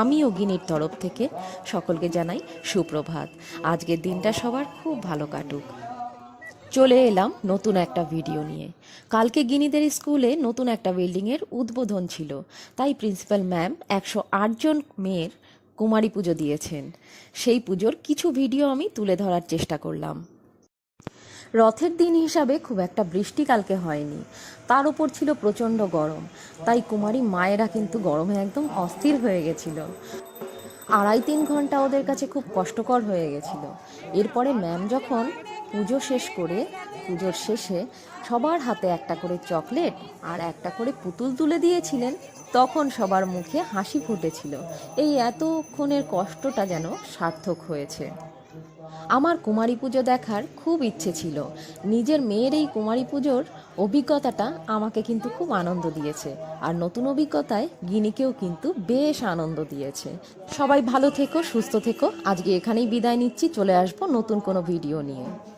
আমি ও গিনির তরফ থেকে সকলকে জানাই সুপ্রভাত। আজকের দিনটা সবার খুব ভালো কাটুক। চলে এলাম নতুন একটা ভিডিও নিয়ে। কালকে গিনিদের স্কুলে নতুন একটা বিল্ডিংয়ের উদ্বোধন ছিল। তাই প্রিন্সিপাল ম্যাম একশো আটজন মেয়ের কুমারী পুজো দিয়েছেন। সেই পুজোর কিছু ভিডিও আমি তুলে ধরার চেষ্টা করলাম। রথের দিন হিসাবে খুব একটা বৃষ্টি কালকে হয়নি। তার উপর ছিল প্রচণ্ড গরম। তাই কুমারী মায়েরা কিন্তু গরমে একদম অস্থির হয়ে গেছিল। আড়াই তিন ঘণ্টা ওদের কাছে খুব কষ্টকর হয়ে গেছিল। এরপরে ম্যাম যখন পুজো শেষ করে, পুজোর শেষে সবার হাতে একটা করে চকলেট আর একটা করে পুতুল তুলে দিয়েছিলেন, তখন সবার মুখে হাসি ফুটেছিল। এই এতক্ষণের কষ্টটা যেন সার্থক হয়েছে। আমার কুমারী পুজো দেখার খুব ইচ্ছে ছিল। নিজের মেয়ের এই কুমারী পুজোর অভিজ্ঞতাটা আমাকে কিন্তু খুব আনন্দ দিয়েছে। আর নতুন অভিজ্ঞতায় গিনিকেও কিন্তু বেশ আনন্দ দিয়েছে। সবাই ভালো থেকো, সুস্থ থেকো। আজকে এখানেই বিদায় নিচ্ছি। চলে আসব নতুন কোনো ভিডিও নিয়ে।